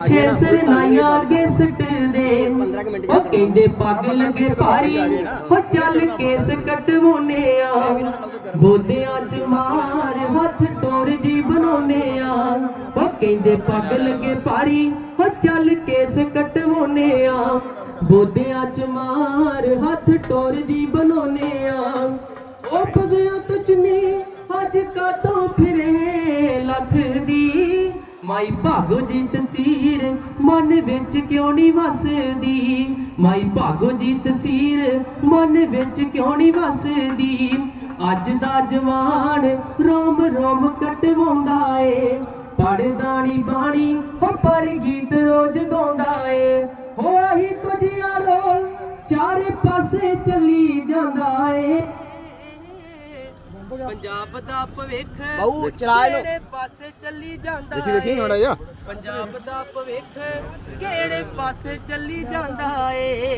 ਛੇ ਸਰਨਾਈਆਂ ਅੱਗੇ ਸਟਦੇ ਉਹ ਕਹਿੰਦੇ ਪੱਗ ਲੱਗੇ ਭਾਰੀ। ਉਹ ਚੱਲ ਕੇਸ ਕਟਵਾਉਨੇ ਆ। ਬੋਦਿਆਂ ਚ ਮਾਰ ਹੱਥ ਟੋਰ ਜੀ ਬਣਾਉਨੇ ਆ। ਉਹ ਕਹਿੰਦੇ ਪੱਗ ਲੱਗੇ ਭਾਰੀ। ਉਹ ਚੱਲ ਕੇਸ ਕਟਵਾਉਨੇ ਆ। ਬੋਦਿਆਂ ਚ ਮਾਰ ਹੱਥ ਟੋਰ ਜੀ ਬਣਾਉਨੇ ਆ। ਉਹ ਪਜਿਆ ਤੁਚਨੀ ਅੱਜ ਦੀ ਮਾਈ ਭਾਗੋ ਜੀ ਤਸੀਰ ਮਨ ਵਿੱਚ ਕਿਉਂ ਨਹੀਂ ਵਸਦੀ? ਮਾਈ ਭਾਗੋ ਜੀ ਤਸੀਰ ਮਨ ਵਿੱਚ ਕਿਉਂ ਨਹੀਂ ਵਸਦੀ? ਅੱਜ ਦਾ ਜਵਾਨ ਰੋਮ ਰੋਮ ਕਟਵਾਉਂਦਾ ਏ ਪੜਦਾ ਨੀ ਬਾਣੀ ਹੋ ਪਰ ਗੀਤ ਰੋਜ਼ ਗਾਉਂਦਾ ਏ। ਹੋ ਆਹੀ ਤੁਝਿਆ ਰੋਲ, ਚਾਰੇ ਪਾਸੇ ਚੱਲੀ ਜਾਂਦਾ ਏ। ਪੰਜਾਬ ਦਾ ਭਵਿੱਖ ਬਾਊ, ਚਲਾ ਇਹਨੂੰ। ਕਿਹੜੇ ਪਾਸੇ ਚੱਲੀ ਜਾਂਦਾ ਦੇਖੀ? ਮਾੜਾ ਪੰਜਾਬ ਦਾ ਭਵਿੱਖ ਕਿਹੜੇ ਪਾਸੇ ਚੱਲੀ ਜਾਂਦਾ ਏ